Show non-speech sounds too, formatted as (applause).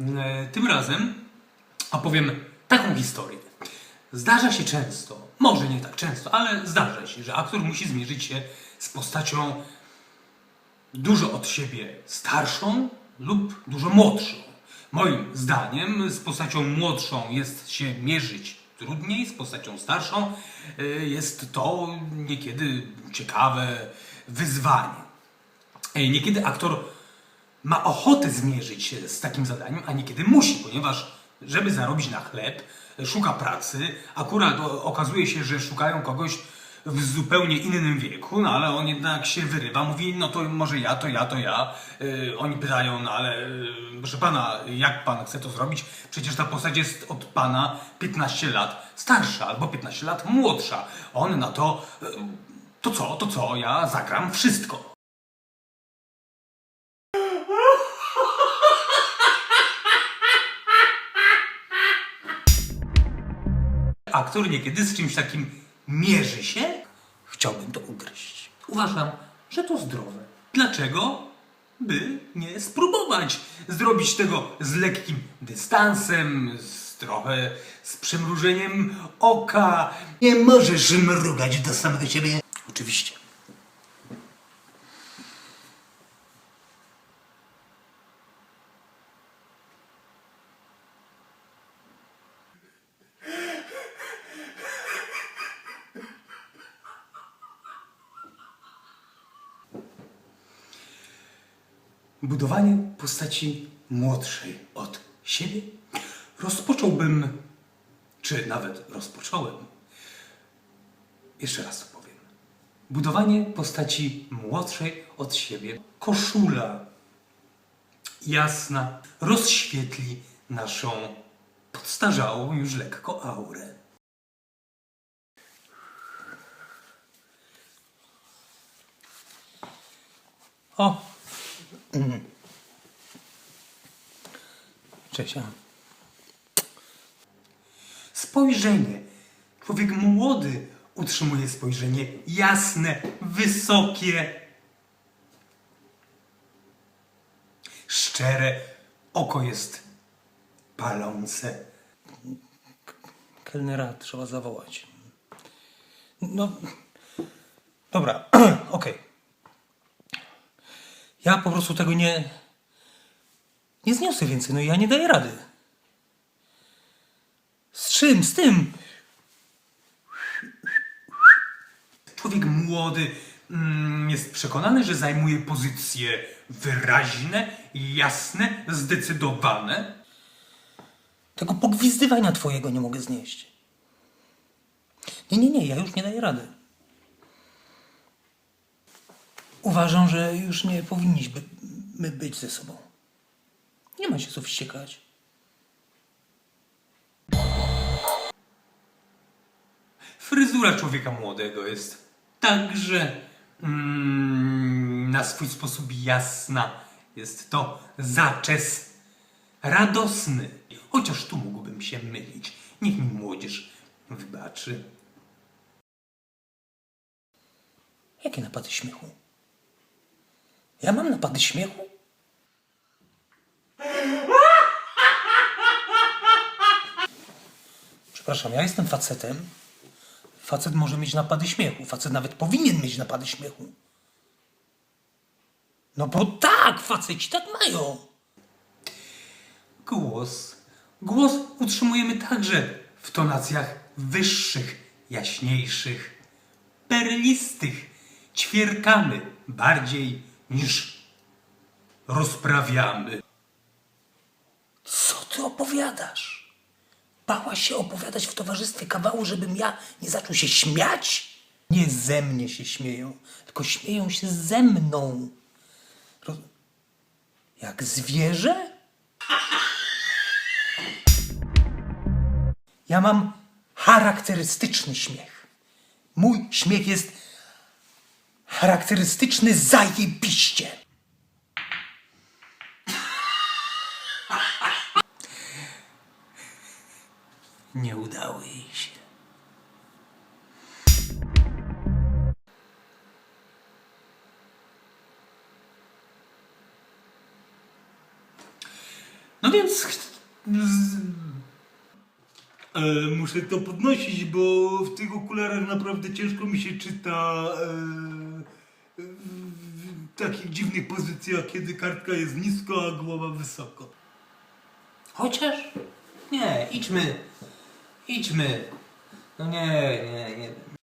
E, Tym razem opowiem taką historię. Zdarza się często, może nie tak często, ale zdarza się, że aktor musi zmierzyć się z postacią dużo od siebie starszą lub dużo młodszą. Moim zdaniem z postacią młodszą jest się mierzyć trudniej, z postacią starszą y, jest to niekiedy ciekawe wyzwanie. Y, Niekiedy aktor ma ochotę zmierzyć się z takim zadaniem, a niekiedy musi, ponieważ żeby zarobić na chleb, szuka pracy. Akurat okazuje się, że szukają kogoś w zupełnie innym wieku, no ale on jednak się wyrywa, mówi, no to może ja, to ja, to ja. Yy, oni pytają, no ale yy, proszę pana, jak pan chce to zrobić? Przecież ta postać jest od pana 15 lat starsza albo 15 lat młodsza. On na to, yy, to co, to co, ja zagram wszystko. Aktor niekiedy z czymś takim mierzy się, chciałbym to ugryźć. Uważam, że to zdrowe. Dlaczego? By nie spróbować zrobić tego z lekkim dystansem, z trochę z przymrużeniem oka. Nie możesz mrugać do samego siebie. Oczywiście. Budowanie postaci młodszej od siebie rozpocząłbym, czy nawet rozpocząłem, jeszcze raz powiem. Budowanie postaci młodszej od siebie. Koszula jasna rozświetli naszą podstarzałą już lekko aurę. O! Mm. Cześć. a. Spojrzenie. Człowiek młody utrzymuje spojrzenie jasne, wysokie, szczere. Oko jest palące. Kelnera trzeba zawołać. No, dobra, (clears throat) okej. Ja po prostu tego nie. Nie zniosę więcej, no ja nie daję rady. Z czym? Z tym? Człowiek młody mm, jest przekonany, że zajmuje pozycje wyraźne, jasne, zdecydowane. Tego pogwizdywania twojego nie mogę znieść. Nie, nie, nie, ja już nie daję rady. Uważam, że już nie powinniśmy my być ze sobą. Nie ma się co wściekać. Fryzura człowieka młodego jest także mm, na swój sposób jasna. Jest to zaczes radosny. Chociaż tu mógłbym się mylić. Niech mi młodzież wybaczy. Jakie napady śmiechu? Ja mam napady śmiechu? Przepraszam, ja jestem facetem. Facet może mieć napady śmiechu. Facet nawet powinien mieć napady śmiechu. No bo tak, faceci tak mają. Głos. Głos utrzymujemy także w tonacjach wyższych, jaśniejszych, perlistych. Ćwierkamy bardziej niż rozprawiamy. Co ty opowiadasz? Bałaś się opowiadać w towarzystwie kawału, żebym ja nie zaczął się śmiać? Nie ze mnie się śmieją, tylko śmieją się ze mną. Roz... Jak zwierzę? Ja mam charakterystyczny śmiech. Mój śmiech jest charakterystyczny zajebiście. Nie udało jej się. No więc... E, muszę to podnosić, bo w tych okularach naprawdę ciężko mi się czyta e, w, w takich dziwnych pozycjach, kiedy kartka jest nisko, a głowa wysoko. Chociaż? Nie, idźmy. Idźmy. No nie, nie, nie.